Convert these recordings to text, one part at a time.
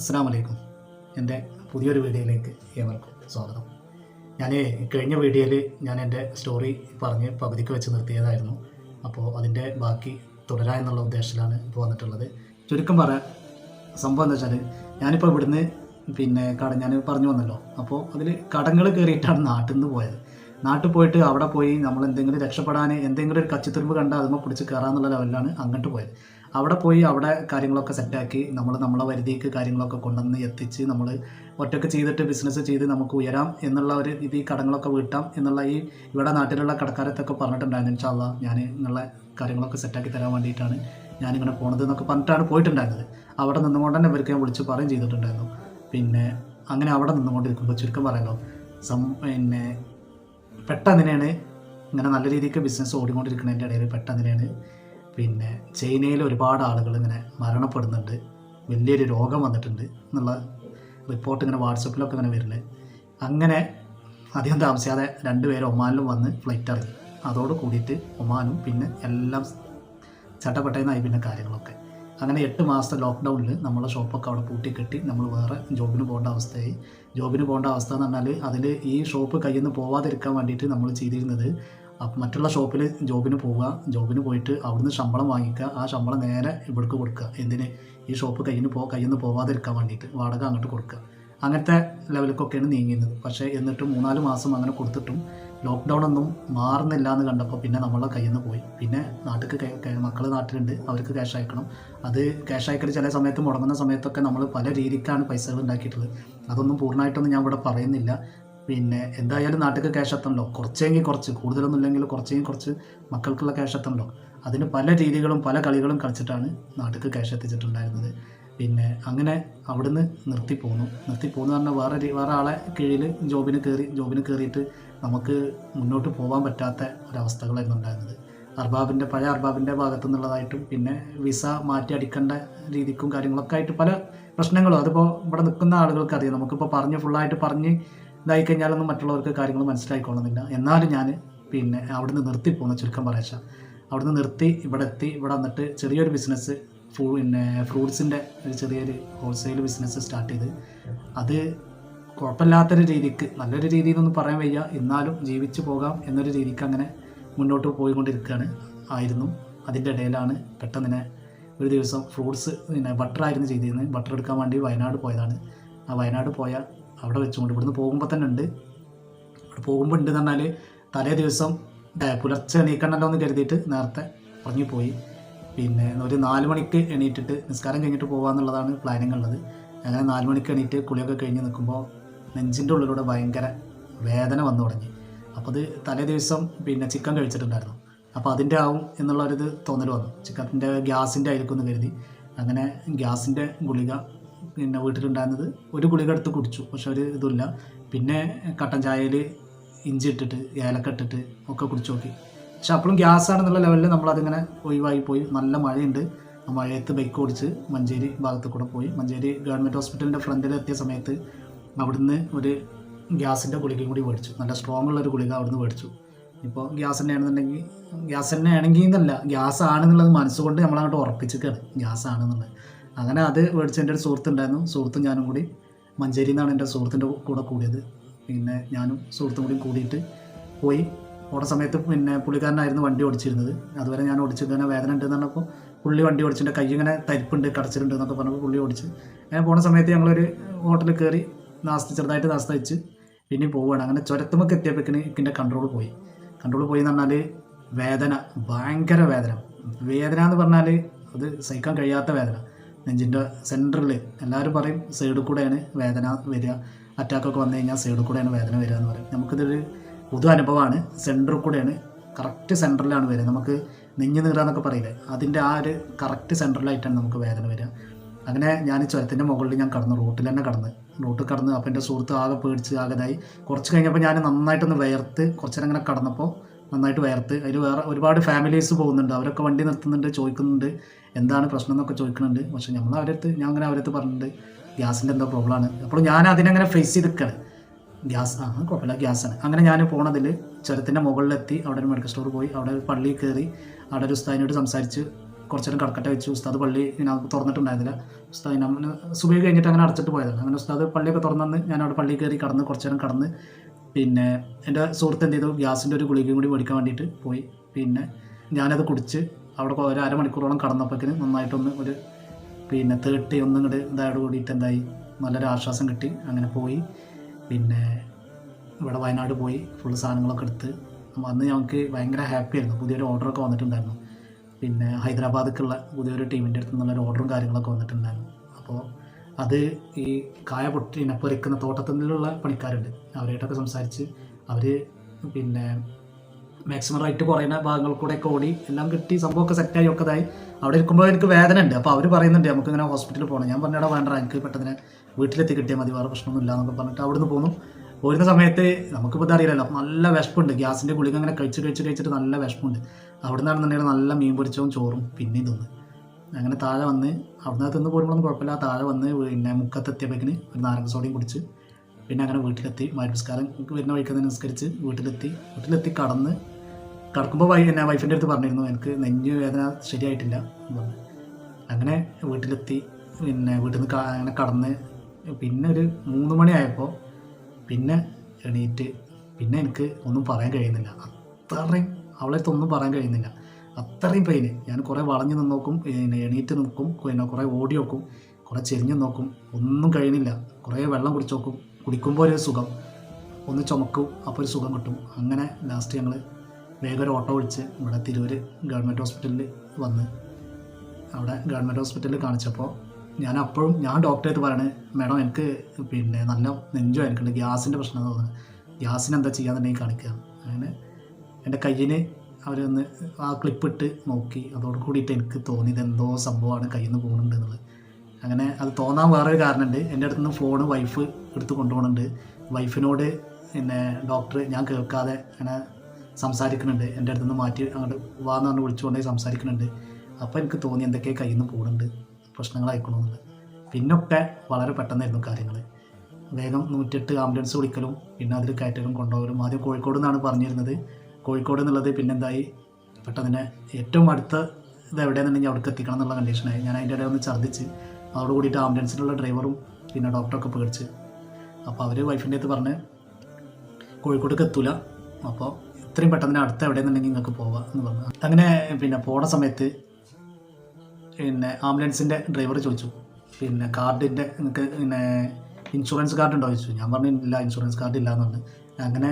അസ്സാം വലൈക്കും എന്റെ പുതിയൊരു വീഡിയോയിലേക്ക് ഏവർക്കും സ്വാഗതം. ഞാൻ കഴിഞ്ഞ വീഡിയോയിൽ ഞാൻ എന്റെ സ്റ്റോറി പറഞ്ഞ് പകുതിക്ക് വെച്ച് നിർത്തിയതായിരുന്നു. അപ്പോൾ അതിന്റെ ബാക്കി തുടരാ എന്നുള്ള ഉദ്ദേശത്തിലാണ് ഇപ്പോൾ വന്നിട്ടുള്ളത്. ചുരുക്കം പറയാം സംഭവം എന്താ വെച്ചാൽ ഞാനിപ്പോൾ ഇവിടുന്ന് പിന്നെ കട ഞാൻ പറഞ്ഞു വന്നല്ലോ. അപ്പോൾ അതിൽ കടങ്ങൾ കയറിയിട്ടാണ് നാട്ടിൽ നിന്ന് പോയത്. നാട്ടിൽ പോയിട്ട് അവിടെ പോയി നമ്മൾ എന്തെങ്കിലും രക്ഷപ്പെടാൻ എന്തെങ്കിലും ഒരു കച്ചിത്തുരുമ്പ് കണ്ടാൽ അതുമ്പോൾ പിടിച്ച് കയറാന്നുള്ള ലെവലിലാണ് അങ്ങോട്ട് പോയത്. അവിടെ പോയി അവിടെ കാര്യങ്ങളൊക്കെ സെറ്റാക്കി നമ്മൾ നമ്മളെ വരുതിക്ക് കാര്യങ്ങളൊക്കെ കൊണ്ടുവന്ന് എത്തിച്ച് നമ്മൾ ഒറ്റയ്ക്ക് ചെയ്തിട്ട് ബിസിനസ് ചെയ്ത് നമുക്ക് ഉയരാം എന്നുള്ള ഒരു ഇത് ഈ കടങ്ങളൊക്കെ വീട്ടാം എന്നുള്ള ഈ ഇവിടെ നാട്ടിലുള്ള കടക്കാരത്തൊക്കെ പറഞ്ഞിട്ടുണ്ടായിരുന്നു ഇൻഷാല്ല ഞാൻ നിങ്ങളെ കാര്യങ്ങളൊക്കെ സെറ്റാക്കി തരാൻ വേണ്ടിയിട്ടാണ് ഞാനിങ്ങനെ പോണത് എന്നൊക്കെ പറഞ്ഞിട്ടാണ് പോയിട്ടുണ്ടായിരുന്നത്. അവിടെ നിന്നുകൊണ്ട് തന്നെ ഇവർക്ക് ഞാൻ വിളിച്ച് പറയും ചെയ്തിട്ടുണ്ടായിരുന്നു. പിന്നെ അങ്ങനെ അവിടെ നിന്നുകൊണ്ടിരിക്കുമ്പോൾ ചുരുക്കം പറയാലോ സം പിന്നെ പെട്ടെന്നിനെയാണ് ഇങ്ങനെ നല്ല രീതിക്ക് ബിസിനസ് ഓടിക്കൊണ്ടിരിക്കുന്നതിന്റെ ഇടയിൽ പെട്ടെന്നിനെയാണ് പിന്നെ ചൈനയിൽ ഒരുപാട് ആളുകൾ ഇങ്ങനെ മരണപ്പെടുന്നുണ്ട്. വലിയൊരു രോഗം വന്നിട്ടുണ്ട് എന്നുള്ള റിപ്പോർട്ട് ഇങ്ങനെ വാട്സപ്പിലൊക്കെ ഇങ്ങനെ വരുന്നത് അങ്ങനെ അധികം താമസിയാതെ രണ്ടുപേരും ഒമാനിലും വന്ന് ഫ്ലൈറ്റ് ഇറങ്ങി. അതോട് കൂടിയിട്ട് ഒമാനും പിന്നെ എല്ലാം ചട്ടപ്പെട്ടതായി പിന്നെ കാര്യങ്ങളൊക്കെ. അങ്ങനെ എട്ട് മാസത്തെ ലോക്ക്ഡൗണിൽ നമ്മളെ ഷോപ്പൊക്കെ അവിടെ പൂട്ടിക്കെട്ടി നമ്മൾ വേറെ ജോബിന് പോകേണ്ട അവസ്ഥയായി. ജോബിന് പോകേണ്ട അവസ്ഥ എന്ന് പറഞ്ഞാൽ അതിൽ ഈ ഷോപ്പ് കയ്യിൽ നിന്ന് പോവാതിരിക്കാൻ വേണ്ടിയിട്ട് നമ്മൾ ചെയ്തിരുന്നത് മറ്റുള്ള ഷോപ്പിൽ ജോബിന് പോവുക ജോബിന് പോയിട്ട് അവിടുന്ന് ശമ്പളം വാങ്ങിക്കുക ആ ശമ്പളം നേരെ ഇവിടേക്ക് കൊടുക്കുക. എന്തിന്? ഈ ഷോപ്പ് കയ്യിൽ നിന്ന് പോ കയ്യിൽ നിന്ന് പോവാതിരിക്കാൻ വേണ്ടിയിട്ട് വാടക അങ്ങോട്ട് കൊടുക്കുക. അങ്ങനത്തെ ലെവലിലേക്കൊക്കെയാണ് നീങ്ങിയത്. പക്ഷേ എന്നിട്ട് മൂന്നാൽ മാസം അങ്ങനെ കൊടുത്തിട്ടും ലോക്ക്ഡൗൺ ഒന്നും മാറുന്നില്ല എന്ന് കണ്ടപ്പോൾ പിന്നെ നമ്മളെ കയ്യിൽ നിന്ന് പോയി. പിന്നെ നാട്ടിൽ മക്കൾ നാട്ടിലുണ്ട് അവർക്ക് ക്യാഷ് അയക്കണം. അത് ക്യാഷ് അയക്കൽ ചില സമയത്ത് മുടങ്ങുന്ന സമയത്തൊക്കെ നമ്മൾ പല രീതിക്കാണ് പൈസകൾ ഉണ്ടാക്കിയിട്ടുള്ളത്. അതൊന്നും പൂർണമായിട്ടൊന്നും ഞാൻ ഇവിടെ പറയുന്നില്ല. പിന്നെ എന്തായാലും നാട്ടിൽ ക്യാഷ് എത്തണല്ലോ കുറച്ചെങ്കിൽ കുറച്ച് കൂടുതലൊന്നും ഇല്ലെങ്കിൽ കുറച്ചെങ്കിൽ കുറച്ച് മക്കൾക്കുള്ള ക്യാഷ് എത്തണല്ലോ അതിന് പല രീതികളും പല കളികളും കളിച്ചിട്ടാണ് നാട്ടിൽ ക്യാഷ് എത്തിച്ചിട്ടുണ്ടായിരുന്നത്. പിന്നെ അങ്ങനെ അവിടുന്ന് നിർത്തി പോന്നു. നിർത്തി പോന്നു പറഞ്ഞാൽ വേറെ വേറെ ആളെ കീഴിൽ ജോബിന് കയറി ജോബിന് കയറിയിട്ട് നമുക്ക് മുന്നോട്ട് പോകാൻ പറ്റാത്ത ഒരവസ്ഥകളായിരുന്നു ഉണ്ടായിരുന്നത്. അർബാബിന്റെ പഴയ അർബാബിന്റെ ഭാഗത്തു നിന്നുള്ളതായിട്ടും പിന്നെ വിസ മാറ്റി അടിക്കേണ്ട രീതിക്കും കാര്യങ്ങളൊക്കെ ആയിട്ട് പല പ്രശ്നങ്ങളും. അതിപ്പോൾ ഇവിടെ നിൽക്കുന്ന ആളുകൾക്ക് അറിയാം. നമുക്കിപ്പോൾ പറഞ്ഞ് ഫുള്ളായിട്ട് പറഞ്ഞ് ഇതായി കഴിഞ്ഞാലൊന്നും മറ്റുള്ളവർക്ക് കാര്യങ്ങൾ മനസ്സിലായിക്കൊള്ളുന്നില്ല. എന്നാലും ഞാൻ പിന്നെ അവിടുന്ന് നിർത്തി പോകുന്ന ചുരുക്കം പറയാച്ച. അവിടുന്ന് നിർത്തി ഇവിടെ എത്തി ഇവിടെ വന്നിട്ട് ചെറിയൊരു ബിസിനസ് ഫ്രൂ പിന്നെ ഫ്രൂട്ട്സിന്റെ ഒരു ചെറിയൊരു ഹോൾസെയിൽ ബിസിനസ് സ്റ്റാർട്ട് ചെയ്ത്. അത് കുഴപ്പമില്ലാത്തൊരു രീതിക്ക് നല്ലൊരു രീതിയിൽ രീതിയിലൊന്നും പറയാൻ വയ്യ. എന്നാലും ജീവിച്ചു പോകാം എന്നൊരു രീതിക്ക് അങ്ങനെ മുന്നോട്ട് പോയിക്കൊണ്ടിരിക്കുകയാണ് ആയിരുന്നു. അതിന്റെ ഇടയിലാണ് പെട്ടെന്ന് ഒരു ദിവസം ഫ്രൂട്ട്സ് പിന്നെ ബട്ടറായിരുന്നു ചെയ്തിരുന്നത്. ബട്ടർ എടുക്കാൻ വേണ്ടി വയനാട് പോയതാണ്. ആ വയനാട് പോയ അവിടെ വെച്ചുകൊണ്ട് ഇവിടുന്ന് പോകുമ്പോൾ തന്നെ ഉണ്ട്. അവിടെ പോകുമ്പോൾ ഉണ്ട് എന്ന് പറഞ്ഞാൽ തലേ ദിവസം പുലർച്ചെ എണീക്കണമല്ലോ എന്ന് കരുതിയിട്ട് നേരത്തെ പറഞ്ഞു പോയി പിന്നെ ഒരു നാല് മണിക്ക് എണീറ്റിട്ട് നിസ്കാരം കഴിഞ്ഞിട്ട് പോകാമെന്നുള്ളതാണ് പ്ലാനിങ് ഉള്ളത്. അങ്ങനെ നാല് മണിക്ക് എണീറ്റ് കുളിയൊക്കെ കഴിഞ്ഞ് നിൽക്കുമ്പോൾ നെഞ്ചിന്റെ ഉള്ളിലൂടെ ഭയങ്കര വേദന വന്നു തുടങ്ങി. അപ്പോൾ അത് തലേ ദിവസം പിന്നെ ചിക്കൻ കഴിച്ചിട്ടുണ്ടായിരുന്നു. അപ്പോൾ അതിന്റെ ആവും എന്നുള്ള ഒരു ഇത് തോന്നൽ വന്നു. ചിക്കന്റെ ഗ്യാസിന്റെ ആയിരിക്കും എന്ന് കരുതി. അങ്ങനെ ഗ്യാസിന്റെ ഗുളിക പിന്നെ വീട്ടിലുണ്ടായിരുന്നത് ഒരു ഗുളിക എടുത്ത് കുടിച്ചു. പക്ഷെ ഒരു ഇതുമില്ല. പിന്നെ കട്ടൻ ചായയിൽ ഇഞ്ചി ഇട്ടിട്ട് ഏലക്ക ഇട്ടിട്ട് ഒക്കെ കുടിച്ചു നോക്കി. പക്ഷെ അപ്പോഴും ഗ്യാസ് ആണെന്നുള്ള ലെവലിൽ നമ്മളതിങ്ങനെ ഒഴിവായി പോയി. നല്ല മഴയുണ്ട്. മഴയത്ത് ബൈക്ക് ഓടിച്ച് മഞ്ചേരി ഭാഗത്ത് കൂടെ പോയി. മഞ്ചേരി ഗവൺമെന്റ് ഹോസ്പിറ്റലിന്റെ ഫ്രണ്ടിൽ എത്തിയ സമയത്ത് അവിടുന്ന് ഒരു ഗ്യാസിന്റെ ഗുളികയും കൂടി മേടിച്ചു. നല്ല സ്ട്രോങ് ഉള്ള ഒരു ഗുളിക അവിടുന്ന് മേടിച്ചു. ഇപ്പോൾ ഗ്യാസ് തന്നെ ആണെന്നുണ്ടെങ്കിൽ ഗ്യാസ് തന്നെ ആണെങ്കിൽ എന്നല്ല ഗ്യാസ് ആണെന്നുള്ളത് മനസ്സുകൊണ്ട് നമ്മളങ്ങോട്ട് ഉറപ്പിച്ചിരിക്കുകയാണ് ഗ്യാസ് ആണെന്നുള്ളത്. അങ്ങനെ അത് മേടിച്ച് എന്റെ ഒരു സുഹൃത്തുണ്ടായിരുന്നു. സുഹൃത്തും ഞാനും കൂടി. മഞ്ചേരിയിൽ നിന്നാണ് എന്റെ സുഹൃത്തിന്റെ കൂടെ കൂടിയത്. പിന്നെ ഞാനും സുഹൃത്തും കൂടി കൂടിയിട്ട് പോയി. ഓട സമയത്ത് പിന്നെ പുള്ളിക്കാരനായിരുന്നു വണ്ടി ഓടിച്ചിരുന്നത്. അതുവരെ ഞാൻ ഓടിച്ചിങ്ങനെ വേദന ഉണ്ടെന്ന് പറഞ്ഞപ്പോൾ പുള്ളി വണ്ടി ഓടിച്ചിട്ട് കൈ ഇങ്ങനെ തരിപ്പുണ്ട് കടച്ചിട്ടുണ്ട് എന്നൊക്കെ പറഞ്ഞപ്പോൾ പുള്ളി ഓടിച്ച്. അങ്ങനെ പോണ സമയത്ത് ഞങ്ങളൊരു ഹോട്ടലിൽ കയറി നാസ്തി ചെറുതായിട്ട് നാസ്ത വെച്ച് പിന്നെ പോവുകയാണ്. അങ്ങനെ ചുരത്തുമൊക്കെ എത്തിയപ്പോഴേക്കിന് ഇതിന്റെ കൺട്രോൾ പോയി. കൺട്രോൾ പോയി എന്ന് പറഞ്ഞാൽ വേദന ഭയങ്കര വേദന. വേദന എന്ന് പറഞ്ഞാൽ അത് സഹിക്കാൻ കഴിയാത്ത വേദന. നെഞ്ചിന്റെ സെന്ററിൽ എല്ലാവരും പറയും സൈഡിൽ കൂടെയാണ് വേദന വരിക. അറ്റാക്കൊക്കെ വന്നു കഴിഞ്ഞാൽ സൈഡിൽ കൂടെയാണ് വേദന വരിക എന്ന് പറയും. നമുക്കിതൊരു പുതു അനുഭവമാണ്. സെന്ററിൽ കൂടെയാണ് കറക്റ്റ് സെന്ററിലാണ് വരിക. നമുക്ക് നെഞ്ഞ് നീറാന്നൊക്കെ പറയില്ലേ? അതിന്റെ ആ ഒരു കറക്റ്റ് സെന്ററിലായിട്ടാണ് നമുക്ക് വേദന വരിക. അങ്ങനെ ഞാൻ ചുരത്തിന്റെ മുകളിൽ ഞാൻ കടന്നു റൂട്ടിൽ തന്നെ കടന്ന്. റൂട്ടിൽ കടന്ന് അപ്പം എന്റെ സുഹൃത്ത് ആകെ പേടിച്ച് ആകെതായി. കുറച്ച് കഴിഞ്ഞപ്പോൾ ഞാൻ നന്നായിട്ടൊന്ന് വയർത്ത് കുറച്ച് നേരം അങ്ങനെ കടന്നപ്പോൾ നന്നായിട്ട് വേർത്ത് അതിൽ വേറെ ഒരുപാട് ഫാമിലീസ് പോകുന്നുണ്ട്. അവരൊക്കെ വണ്ടി നിർത്തുന്നുണ്ട് ചോദിക്കുന്നുണ്ട്. എന്താണ് പ്രശ്നം എന്നൊക്കെ ചോദിക്കുന്നുണ്ട്. പക്ഷേ നമ്മൾ അവരടുത്ത് ഞാൻ അങ്ങനെ അവരടുത്ത് പറഞ്ഞിട്ടുണ്ട്. ഗ്യാസിന്റെ എന്തോ പ്രോബ്ലമാണ് അപ്പോൾ ഞാൻ അതിനങ്ങനെ ഫേസ് ചെയ്ത് നിൽക്കുകയാണ് ഗ്യാസ് ആ കുഴപ്പമില്ല. ഗ്യാസാണ്. അങ്ങനെ ഞാൻ പോണതിൽ ചുരത്തിന്റെ മുകളിലെത്തി. അവിടെ ഒരു മെഡിക്കൽ സ്റ്റോർ പോയി. അവിടെ ഒരു പള്ളിയിൽ കയറി അവിടെ ഒരു ഉസ്താദിനോട് സംസാരിച്ച് കുറച്ച് നേരം കടക്കട്ടെ വെച്ചു. ഉസ്താദ് പള്ളി ഞാൻ തുറന്നിട്ടുണ്ടായിരുന്നില്ല. ഉസ്താദ് നമ്മൾ സുബൈ കഴിഞ്ഞിട്ട് അങ്ങനെ അടച്ചിട്ട് പോയതാണ്. അങ്ങനെ ഉസ്താദ് പള്ളിയൊക്കെ തുറന്നു ഞാൻ അവിടെ പള്ളിയിൽ കയറി കടന്ന് കുറച്ച് നേരം കടന്ന് പിന്നെ എന്റെ സുഹൃത്ത് എന്ത് ചെയ്തു? ഗ്യാസിന്റെ ഒരു ഗുളികയും കൂടി മേടിക്കാൻ വേണ്ടിയിട്ട് പോയി. പിന്നെ ഞാനത് കുടിച്ച് അവിടെ ഒരു അരമണിക്കൂറോളം കടന്നപ്പോഴേക്കിന് നന്നായിട്ടൊന്ന് ഒരു പിന്നെ തേർട്ടി ഒന്നും ഇങ്ങോട്ട് ഇതായോട് കൂടിയിട്ട് എന്തായി? നല്ലൊരു ആശ്വാസം കിട്ടി. അങ്ങനെ പോയി. പിന്നെ ഇവിടെ വയനാട് പോയി. ഫുൾ സാധനങ്ങളൊക്കെ എടുത്ത്. അന്ന് ഞങ്ങൾക്ക് ഭയങ്കര ഹാപ്പി ആയിരുന്നു. പുതിയൊരു ഓർഡറൊക്കെ വന്നിട്ടുണ്ടായിരുന്നു. പിന്നെ ഹൈദരാബാദിലേക്കുള്ള പുതിയൊരു ടീമിന്റെ അടുത്ത് നിന്നുള്ളൊരു ഓർഡറും കാര്യങ്ങളൊക്കെ വന്നിട്ടുണ്ടായിരുന്നു. അപ്പോൾ അത് ഈ കായ പൊട്ടിനെ പൊരിക്കുന്ന തോട്ടത്തിലുള്ള പണിക്കാരുണ്ട്. അവരായിട്ടൊക്കെ സംസാരിച്ച് അവർ പിന്നെ മാക്സിമം റൈറ്റ് കുറയുന്ന ഭാഗങ്ങൾ കൂടെ ഒക്കെ ഓടി എല്ലാം കിട്ടി സംഭവമൊക്കെ സെറ്റായി ഒക്കെതായി അവിടെ ഇരിക്കുമ്പോൾ എനിക്ക് വേദന ഉണ്ട്. അപ്പോൾ അവർ പറയുന്നുണ്ട് നമുക്ക് ഇങ്ങനെ ഹോസ്പിറ്റലിൽ പോകണം ഞാൻ പറഞ്ഞാൽ വേണ്ട എനിക്ക് പെട്ടെന്ന് വീട്ടിലെത്തി കിട്ടിയാൽ മതി വേറെ പ്രശ്നമൊന്നും ഇല്ല എന്നൊക്കെ പറഞ്ഞിട്ട് അവിടുന്ന് പോന്നു. പോരുന്ന സമയത്ത് നമുക്കിപ്പോൾ ഇതറിയില്ലല്ലോ അപ്പോൾ നല്ല വിശപ്പുണ്ട്. ഗ്യാസിന്റെ ഗുളിക അങ്ങനെ കഴിച്ച് കഴിച്ച് കഴിച്ചിട്ട് നല്ല വിശപ്പുണ്ട്. അവിടെ നിന്നാണെന്നുണ്ടെങ്കിൽ നല്ല മീൻ പൊരിച്ചവും ചോറും പിന്നെയും തിന്ന്. അങ്ങനെ താഴെ വന്ന് അവിടുന്ന് തിന്ന് പോരുമ്പോഴൊന്നും കുഴപ്പമില്ല. താഴെ വന്ന് പിന്നെ മുക്കത്തെത്തിയപ്പോഴേക്കിന് ഒരു നാരങ്ങ സോഡയും കുടിച്ച് പിന്നെ അങ്ങനെ വീട്ടിലെത്തി. മരുസ്കാരം വരുന്ന വഴിക്ക് നിസ്കരിച്ച് വീട്ടിലെത്തി. വീട്ടിലെത്തി കടന്ന് കടക്കുമ്പോൾ വൈ എന്നെ വൈഫിന്റെ അടുത്ത് പറഞ്ഞിരുന്നു. എനിക്ക് നെഞ്ഞ് വേദന ശരിയായിട്ടില്ല അങ്ങനെ വീട്ടിലെത്തി. പിന്നെ വീട്ടിൽ നിന്ന് അങ്ങനെ കടന്ന് പിന്നെ ഒരു മൂന്ന് മണിയായപ്പോൾ പിന്നെ എണീറ്റ്. പിന്നെ എനിക്ക് ഒന്നും പറയാൻ കഴിയുന്നില്ല. അത്രയും അവളെ ഒന്നും പറയാൻ കഴിയുന്നില്ല. അത്രയും പെയിന് ഞാൻ കുറേ വളഞ്ഞു നിന്ന് നോക്കും പിന്നെ എണീറ്റ് നോക്കും പിന്നെ കുറേ ഓടി നോക്കും കുറേ ചെരിഞ്ഞ് നോക്കും ഒന്നും കഴിയുന്നില്ല. കുറേ വെള്ളം കുടിച്ച് നോക്കും. കുടിക്കുമ്പോൾ ഒരു സുഖം. ഒന്ന് ചുമക്കും അപ്പോൾ ഒരു സുഖം കിട്ടും. അങ്ങനെ ലാസ്റ്റ് ഞങ്ങൾ വേഗം ഒരു ഓട്ടോ വിളിച്ച് ഇവിടെ തിരൂർ ഗവൺമെന്റ് ഹോസ്പിറ്റലിൽ വന്ന് അവിടെ ഗവൺമെന്റ് ഹോസ്പിറ്റലിൽ കാണിച്ചപ്പോൾ ഞാൻ അപ്പോഴും ഞാൻ ഡോക്ടറായിട്ട് പറയണത് പറയണേ മാഡം എനിക്ക് പിന്നെ നല്ല നെഞ്ചോ എനിക്കുണ്ട് ഗ്യാസിന്റെ പ്രശ്നം തോന്നുന്നത് ഗ്യാസിന് എന്താ ചെയ്യാന്നുണ്ടെങ്കിൽ കാണിക്കുക അങ്ങനെ എന്റെ കയ്യിന് അവരൊന്ന് ആ ക്ലിപ്പിട്ട് നോക്കി. അതോട് കൂടിയിട്ട് എനിക്ക് തോന്നിയത് എന്തോ സംഭവമാണ് കയ്യിൽ നിന്ന് പോകുന്നുണ്ട് എന്നുള്ളത് അങ്ങനെ അത് തോന്നാൻ വേറൊരു കാരണമുണ്ട്. എന്റെ അടുത്ത് നിന്ന് ഫോണ് വൈഫ് എടുത്ത് കൊണ്ടുപോകുന്നുണ്ട്. വൈഫിനോട് പിന്നെ ഡോക്ടർ ഞാൻ കേൾക്കാതെ അങ്ങനെ സംസാരിക്കുന്നുണ്ട്. എന്റെ അടുത്ത് നിന്ന് മാറ്റി അങ്ങോട്ട് വാന്ന് പറഞ്ഞ് വിളിച്ചുകൊണ്ടേ സംസാരിക്കുന്നുണ്ട്. അപ്പോൾ എനിക്ക് തോന്നി എന്തൊക്കെ കയ്യിൽ നിന്ന് പോകുന്നുണ്ട് പ്രശ്നങ്ങളായിക്കണമെന്നുണ്ട് പിന്നൊക്കെ വളരെ പെട്ടെന്നായിരുന്നു കാര്യങ്ങൾ. വേഗം നൂറ്റെട്ട് ആംബുലൻസ് വിളിക്കലും പിന്നെ അതിൽ കയറ്റലും കൊണ്ടുപോകലും. ആദ്യം കോഴിക്കോട് നിന്നാണ് പറഞ്ഞിരുന്നത്. കോഴിക്കോട് എന്നുള്ളത് പിന്നെന്തായി? പെട്ടെന്ന് തന്നെ ഏറ്റവും അടുത്ത ഇത് എവിടെയാണെന്നുണ്ടെങ്കിൽ അവിടേക്ക് എത്തിക്കണം എന്നുള്ള കണ്ടീഷനായി ഞാൻ അതിന്റെ ഇടയിൽ ഒന്ന് ഛർദ്ദിച്ച് അതോട് കൂടിയിട്ട് ആംബുലൻസിലുള്ള ഡ്രൈവറും പിന്നെ ഡോക്ടറൊക്കെ പേടിച്ച്. അപ്പോൾ അവർ വൈഫിന്റെ അടുത്ത് പറഞ്ഞ് കോഴിക്കോട്ടേക്ക് എത്തൂല. അപ്പോൾ ഇത്രയും പെട്ടെന്ന് അടുത്ത് എവിടെയെന്നുണ്ടെങ്കിൽ നിങ്ങൾക്ക് പോവാം എന്ന് പറഞ്ഞു. അങ്ങനെ പിന്നെ പോണ സമയത്ത് പിന്നെ ആംബുലൻസിന്റെ ഡ്രൈവർ ചോദിച്ചു. പിന്നെ കാർഡിന്റെ നിങ്ങൾക്ക് പിന്നെ ഇൻഷുറൻസ് കാർഡ് ഉണ്ടോ ചോദിച്ചു. ഞാൻ പറഞ്ഞു ഇല്ല ഇൻഷുറൻസ് കാർഡ് ഇല്ല എന്നുണ്ട് അങ്ങനെ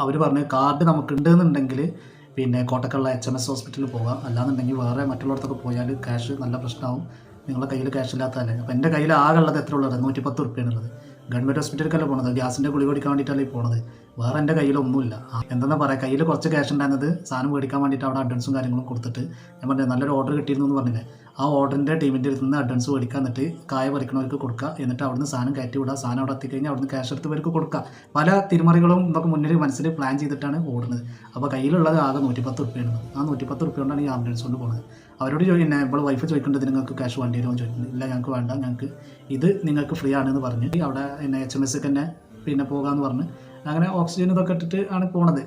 അവർ പറഞ്ഞു കാർഡ് നമുക്കുണ്ട് എന്നുണ്ടെങ്കിൽ പിന്നെ കോട്ടക്കുള്ള എച്ച് എം എസ് ഹോസ്പിറ്റലിൽ പോകാം. അല്ലാന്നുണ്ടെങ്കിൽ വേറെ മറ്റുള്ളവർക്കൊക്കെ പോയാൽ ക്യാഷ് നല്ല പ്രശ്നമാവും. നിങ്ങളുടെ കയ്യിൽ ക്യാഷ് ഇല്ലാത്തതല്ലേ? അപ്പോൾ എന്റെ കയ്യിൽ ആകെ ഉള്ളത് എത്ര ഉള്ളത് നൂറ്റിപ്പത്ത് ഉറുപ്പ്യാണുള്ളത്. ഗവൺമെന്റ് ഹോസ്പിറ്റലിലേക്കല്ല പോണത്? ഗ്യാസിന്റെ ഗുളി കൊടുക്കാൻ വേണ്ടിയിട്ടല്ലേ പോണത്? വേറെ എന്റെ കയ്യിലൊന്നുമില്ല എന്താണെന്ന് പറയുക കയ്യിൽ കുറച്ച് ക്യാഷ് ഉണ്ടായിരുന്നത് സാധനം മേടിക്കാൻ വേണ്ടിയിട്ട് അവിടെ അഡ്വാൻസും കാര്യങ്ങളും കൊടുത്തിട്ട് ഞാൻ പറഞ്ഞത് നല്ലൊരു ഓർഡർ കിട്ടിയിരുന്നു എന്ന് പറഞ്ഞില്ലേ? ആ ഓർഡറിന്റെ ടീമിന്റെ അടുത്ത് നിന്ന് അഡ്വാൻസ് മേടിക്കാൻ എന്നിട്ട് കായ പറിക്കണവർക്ക് കൊടുക്കുക. എന്നിട്ട് അവിടുന്ന് സാധനം കയറ്റി വിടുക. സാധനം അവിടെ എത്തിക്കഴിഞ്ഞാൽ അവിടുന്ന് ക്യാഷ് എടുത്തവർക്ക് കൊടുക്കുക. പല തിരുമറികളും നമുക്ക് മുന്നിൽ മനസ്സിൽ പ്ലാൻ ചെയ്തിട്ടാണ് ഓടുന്നത്. അപ്പോൾ കയ്യിലുള്ളത് ആകെ നൂറ്റിപ്പത്ത് റുപ്യാണ് ആ നൂറ്റിപ്പത്ത് റുപ്യ കൊണ്ടാണ് ഈ ആംബുലൻസ് കൊണ്ട് പോകുന്നത് അവരോട് ചോദിക്കുന്നത് ഇപ്പോൾ വൈഫ് ചോദിക്കേണ്ടത് നിങ്ങൾക്ക് ക്യാഷ് വേണ്ടി വരുമോ ചോദിക്കുന്നത് ഇല്ല ഞങ്ങൾക്ക് വേണ്ട. ഞങ്ങൾക്ക് ഇത് നിങ്ങൾക്ക് ഫ്രീ ആണെന്ന് പറഞ്ഞ് അവിടെ എന്നെ എച്ച് എം എസ് തന്നെ പിന്നെ പോകാമെന്ന് പറഞ്ഞ് അങ്ങനെ ഓക്സിജൻ ഇതൊക്കെ ഇട്ടിട്ട് ആണ് പോണത്.